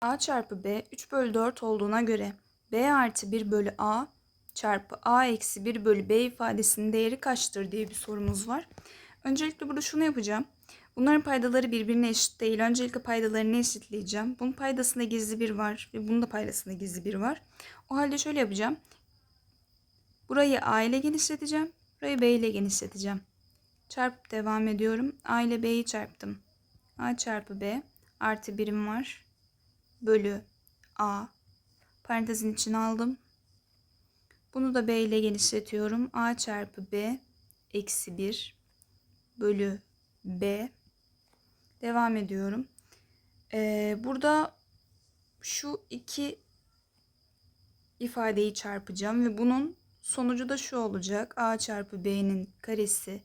a çarpı b 3 bölü 4 olduğuna göre b artı 1 bölü a çarpı a eksi 1 bölü b ifadesinin değeri kaçtır diye bir sorumuz var. Öncelikle burada şunu yapacağım. Bunların paydaları birbirine eşit değil. Öncelikle paydalarını eşitleyeceğim. Bunun paydasında gizli bir var ve bunun da paydasında gizli bir var. O halde şöyle yapacağım. Burayı a ile genişleteceğim. Burayı b ile genişleteceğim. Çarpıp devam ediyorum. a ile b'yi çarptım. a çarpı b artı birim var. Bölü a. Parantezin içine aldım. Bunu da b ile genişletiyorum. a çarpı b eksi 1 bölü b. Devam ediyorum. Ee, burada şu iki ifadeyi çarpacağım ve bunun sonucu da şu olacak. a çarpı b'nin karesi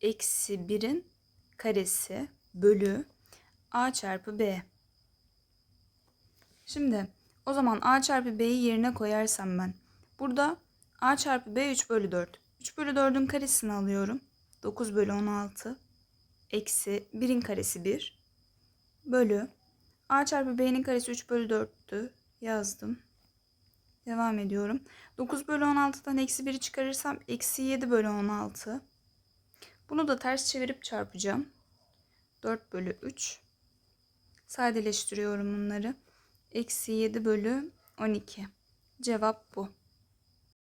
eksi 1'in karesi bölü a çarpı b. Şimdi o zaman a çarpı b'yi yerine koyarsam ben. Burada a çarpı b 3 bölü 4. 3 bölü 4'ün karesini alıyorum. 9 bölü 16 eksi 1'in karesi 1 bölü a çarpı b'nin karesi 3 bölü 4'tü. Yazdım. Devam ediyorum. 9 bölü 16'dan eksi 1'i çıkarırsam eksi 7 bölü 16. Bunu da ters çevirip çarpacağım. 4 bölü 3. Sadeleştiriyorum bunları. Eksi 7 bölü 12. Cevap bu.